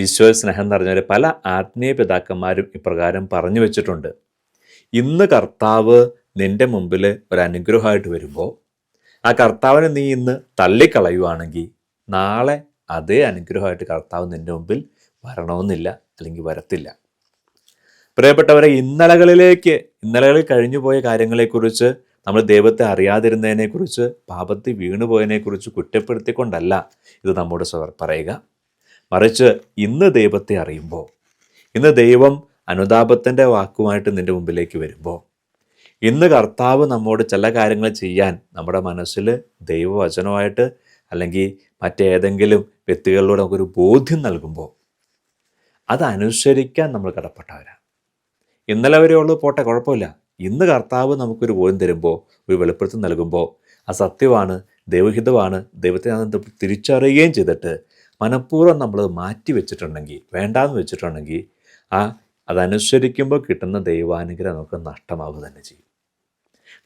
ഈശോ സ്നേഹം നിറഞ്ഞവരെ പല ആത്മീയ പിതാക്കന്മാരും ഇപ്രകാരം പറഞ്ഞു വെച്ചിട്ടുണ്ട്. ഇന്ന് കർത്താവ് നിന്റെ മുമ്പിൽ ഒരു അനുഗ്രഹമായിട്ട് വരുമ്പോൾ ആ കർത്താവിനെ നീ ഇന്ന് തള്ളിക്കളയുവാണെങ്കിൽ നാളെ അതേ അനുഗ്രഹമായിട്ട് കർത്താവ് നിന്റെ മുമ്പിൽ വരണമെന്നില്ല അല്ലെങ്കിൽ വരത്തില്ല. പ്രിയപ്പെട്ടവരെ ഇന്നലകളിലേക്ക് ഇന്നലകളിൽ കഴിഞ്ഞു പോയ കാര്യങ്ങളെക്കുറിച്ച് നമ്മൾ ദൈവത്തെ അറിയാതിരുന്നതിനെക്കുറിച്ച് പാപത്തിൽ വീണുപോയതിനെക്കുറിച്ച് കുറ്റപ്പെടുത്തിക്കൊണ്ടല്ല ഇത് നമ്മുടെ സ്വർ പറയുക. മറിച്ച് ഇന്ന് ദൈവത്തെ അറിയുമ്പോൾ ഇന്ന് ദൈവം അനുതാപത്തിന്റെ വാക്കുമായിട്ട് നിന്റെ മുമ്പിലേക്ക് വരുമ്പോൾ ഇന്ന് കർത്താവ് നമ്മോട് ചില കാര്യങ്ങൾ ചെയ്യാൻ നമ്മുടെ മനസ്സിൽ ദൈവവചനമായിട്ട് അല്ലെങ്കിൽ മറ്റേതെങ്കിലും വ്യക്തികളിലൂടെ നമുക്കൊരു ബോധ്യം നൽകുമ്പോൾ അത് നമ്മൾ കടപ്പെട്ടവരാണ് ഇന്നലെ വരെ ഉള്ളു പോട്ടെ കുഴപ്പമില്ല. ഇന്ന് കർത്താവ് നമുക്കൊരു ബോധ്യം തരുമ്പോൾ ഒരു വെളിപ്പെടുത്തൽ നൽകുമ്പോൾ ആ സത്യമാണ് ദൈവഹിതമാണ് ദൈവത്തെ തിരിച്ചറിയുകയും ചെയ്തിട്ട് മനഃപൂർവം നമ്മൾ മാറ്റി വെച്ചിട്ടുണ്ടെങ്കിൽ വേണ്ടാന്ന് വെച്ചിട്ടുണ്ടെങ്കിൽ ആ അതനുസരിക്കുമ്പോൾ കിട്ടുന്ന ദൈവാനുഗ്രഹം നമുക്ക് നഷ്ടമാവുക തന്നെ ചെയ്യും.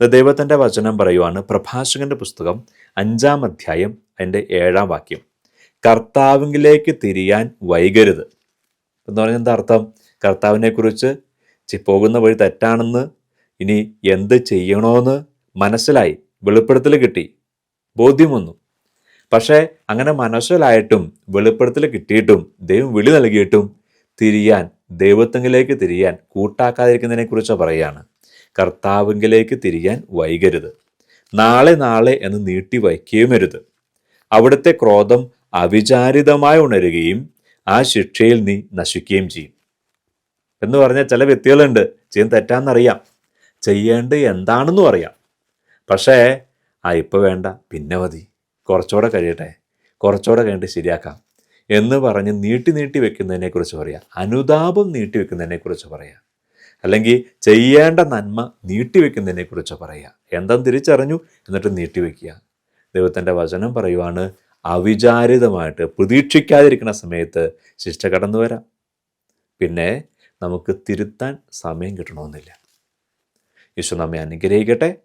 ദൈവത്തിന്റെ വചനം പറയുവാണ് പ്രഭാഷകന്റെ പുസ്തകം അഞ്ചാം അധ്യായം അതിന്റെ ഏഴാം വാക്യം. കർത്താവിലേക്ക് തിരിയാൻ വൈകരുത്. എന്ന് പറഞ്ഞാൽ എന്താ അർത്ഥം? കർത്താവിനെക്കുറിച്ച് പോകുന്ന വഴി തെറ്റാണെന്ന് ഇനി എന്ത് ചെയ്യണമെന്ന് മനസ്സിലായി വെളിപ്പെടുത്തൽ കിട്ടി ബോധ്യം വന്നു. പക്ഷേ അങ്ങനെ മനസ്സിലായിട്ടും വെളിപ്പെടുത്തൽ കിട്ടിയിട്ടും ദൈവം വിളി നൽകിയിട്ടും തിരിയാൻ ദൈവത്തെങ്കിലേക്ക് തിരിയാൻ കൂട്ടാക്കാതിരിക്കുന്നതിനെ കുറിച്ച് പറയുകയാണ് കർത്താവിങ്കിലേക്ക് തിരിയാൻ വൈകരുത്. നാളെ നാളെ എന്ന് നീട്ടി വയ്ക്കുകയും അരുത്. അവിടുത്തെ ക്രോധം അവിചാരിതമായി ഉണരുകയും ആ ശിക്ഷയിൽ നീ നശിക്കുകയും ചെയ്യും. എന്ന് പറഞ്ഞാൽ ചില വ്യക്തികളുണ്ട് ചെയ്യാൻ തെറ്റാന്നറിയാം. ചെയ്യേണ്ടത് എന്താണെന്നും അറിയാം. പക്ഷേ ആ ഇപ്പം വേണ്ട പിന്നെ മതി. കുറച്ചുകൂടെ കഴിയട്ടെ. കുറച്ചുകൂടെ കഴിഞ്ഞിട്ട് ശരിയാക്കാം. എന്ന് പറഞ്ഞ് നീട്ടി നീട്ടി വെക്കുന്നതിനെക്കുറിച്ച് പറയാം. അനുതാപം നീട്ടി വെക്കുന്നതിനെക്കുറിച്ച് പറയാം. അല്ലെങ്കിൽ ചെയ്യേണ്ട നന്മ നീട്ടി വെക്കുന്നതിനെക്കുറിച്ച് പറയുക എന്തെന്ന് തിരിച്ചറിഞ്ഞു എന്നിട്ട് നീട്ടി വെക്കുക. ദൈവത്തിന്റെ വചനം പറയുവാണ് അവിചാരിതമായിട്ട് പ്രതീക്ഷിക്കാതിരിക്കുന്ന സമയത്ത് ശിക്ഷ കടന്നു വരാം. പിന്നെ നമുക്ക് തിരുത്താൻ സമയം കിട്ടണമെന്നില്ല. ഈശോ നമ്മെ അനുഗ്രഹിക്കട്ടെ.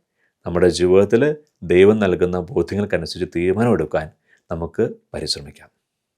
നമ്മുടെ ജീവിതത്തിൽ ദൈവം നൽകുന്ന ബോധ്യങ്ങൾക്കനുസരിച്ച് തീരുമാനമെടുക്കാൻ നമുക്ക് പരിശ്രമിക്കാം.